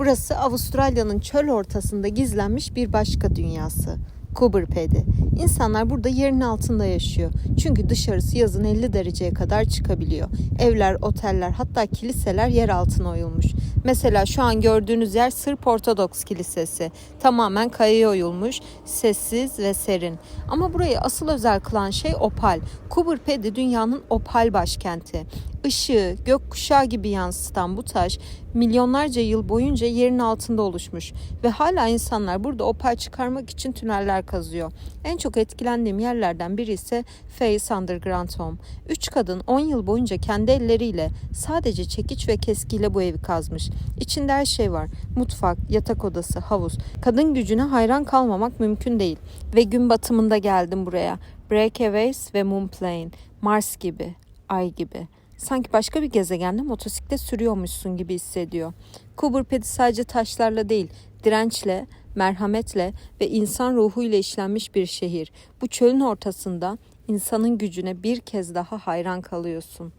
Burası Avustralya'nın çöl ortasında gizlenmiş bir başka dünyası. Kuberpedi. İnsanlar burada yerin altında yaşıyor. Çünkü dışarısı yazın 50 dereceye kadar çıkabiliyor. Evler, oteller hatta kiliseler yer altına oyulmuş. Mesela şu an gördüğünüz yer Sırp Ortodoks Kilisesi. Tamamen kayaya oyulmuş, sessiz ve serin. Ama burayı asıl özel kılan şey opal. Kuberpedi dünyanın opal başkenti. Işığı, gökkuşağı gibi yansıtan bu taş milyonlarca yıl boyunca yerin altında oluşmuş ve hala insanlar burada opal çıkarmak için tüneller kazıyor. En çok etkilendiğim yerlerden biri ise Face Underground Home. Üç kadın 10 yıl boyunca kendi elleriyle sadece çekiç ve keskiyle bu evi kazmış. İçinde her şey var. Mutfak, yatak odası, havuz. Kadın gücüne hayran kalmamak mümkün değil. Ve gün batımında geldim buraya. Breakaways ve Moonplane. Mars gibi, Ay gibi. Sanki başka bir gezegende motosiklet sürüyormuşsun gibi hissediyor. Kuberpedi sadece taşlarla değil, dirençle, merhametle ve insan ruhuyla işlenmiş bir şehir. Bu çölün ortasında insanın gücüne bir kez daha hayran kalıyorsun.